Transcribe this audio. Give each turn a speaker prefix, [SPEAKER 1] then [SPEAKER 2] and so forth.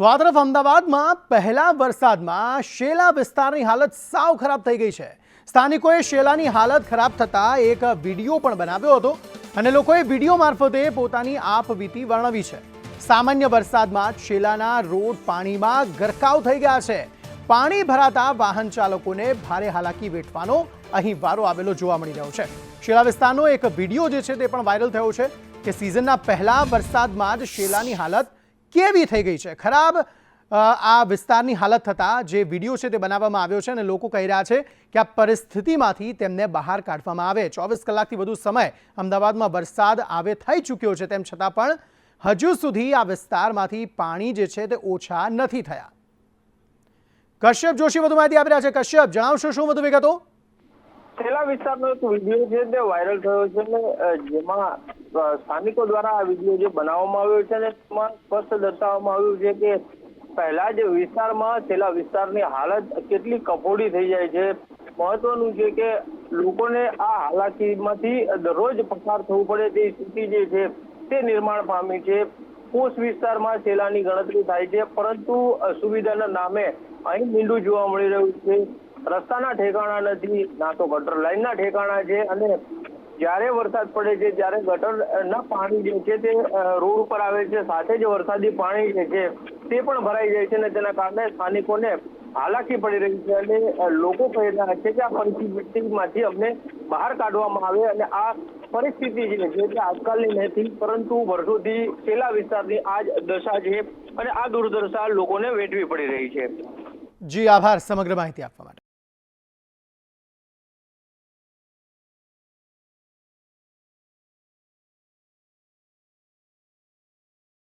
[SPEAKER 1] તો તરફ અમદાવાદમાં પહેલા વરસાદમાં શેલા વિસ્તારની હાલત સાવ ખરાબ થઈ ગઈ છે. સ્થાનિકોએ શેલાની હાલત ખરાબ થતાં એક વીડિયો પણ બનાવ્યો હતો અને લોકોએ વીડિયો મારફતે પોતાની આપવીતી વર્ણવી છે. સામાન્ય વરસાદમાં જ શેલાના રોડ પાણીમાં ગરકાવ થઈ ગયા છે. પાણી ભરાતા વાહન ચાલકોને ભારે હાલાકી વેઠવાનો અહીં વારો આવેલો જોવા મળી રહ્યો છે. શેલા વિસ્તારનો એક વીડિયો જે છે તે પણ વાયરલ થયો છે કે સિઝનના પહેલા વરસાદમાં જ શેલાની હાલત કેવી થઈ ગઈ છે? ખરાબ આ વિસ્તારની હાલત થતાં જે વીડિયો છે તે બનાવવામાં આવ્યો છે અને લોકો કહી રહ્યા છે કે આ પરિસ્થિતિમાંથી તેમને બહાર કાઢવામાં આવે. ચોવીસ કલાકથી વધુ સમય અમદાવાદમાં વરસાદ આવે થઈ ચૂક્યો છે, તેમ છતાં પણ હજુ સુધી આ વિસ્તારમાંથી પાણી જે છે તે ઓછા નથી થયા. કશ્યપ જોશી વધુ માહિતી આપી રહ્યા છે. કશ્યપ, જણાવશો શું વધુ વિગતો?
[SPEAKER 2] છેલ્લા વિસ્તારનો એક વીડિયો છે તે વાયરલ થયો છે ને જેમાં સ્થાનિકો દ્વારા આ વીડિયો જે બનાવવામાં આવ્યો છે અને તેમાં સ્પષ્ટ દર્શાવવામાં આવ્યું છે કે પહેલા જે વિસ્તારમાં, છેલ્લા વિસ્તારની હાલત કેટલી કફોડી થઈ જાય છે. મહત્વનું છે કે લોકોને આ હાલાકીમાંથી દરરોજ પસાર થવું પડે તે સ્થિતિ જે છે તે નિર્માણ પામી છે. કોષ વિસ્તારમાં છેલ્લાની ગણતરી થાય છે, પરંતુ સુવિધાના નામે અહીં મીંડું જોવા મળી રહ્યું છે. રસ્તાના ઠેકાણા નથી, ના તો ગટર લાઈનના ઠેકાણા છે અને જ્યારે વરસાદ પડે છે, ત્યારે ગટરના પાણી જે છે તે રોડ ઉપર આવે છે, સાથે જ વરસાદી પાણી જે છે તે પણ ભરાઈ જાય છે અને તેના કારણે સ્થાનિકોને હાલાકી પડી રહી છે અને લોકો કહી રહ્યા છે કે આ પરિસ્થિતિમાંથી અમને બહાર કાઢવામાં આવે અને આ પરિસ્થિતિ જે છે તે આજકાલની નથી, પરંતુ વર્ષોથી છેલ્લા વિસ્તારની આ જ દશા છે અને આ દુર્દશા લોકોને વેઠવી પડી રહી છે.
[SPEAKER 1] જી, આભાર. સમગ્ર માહિતી આપવા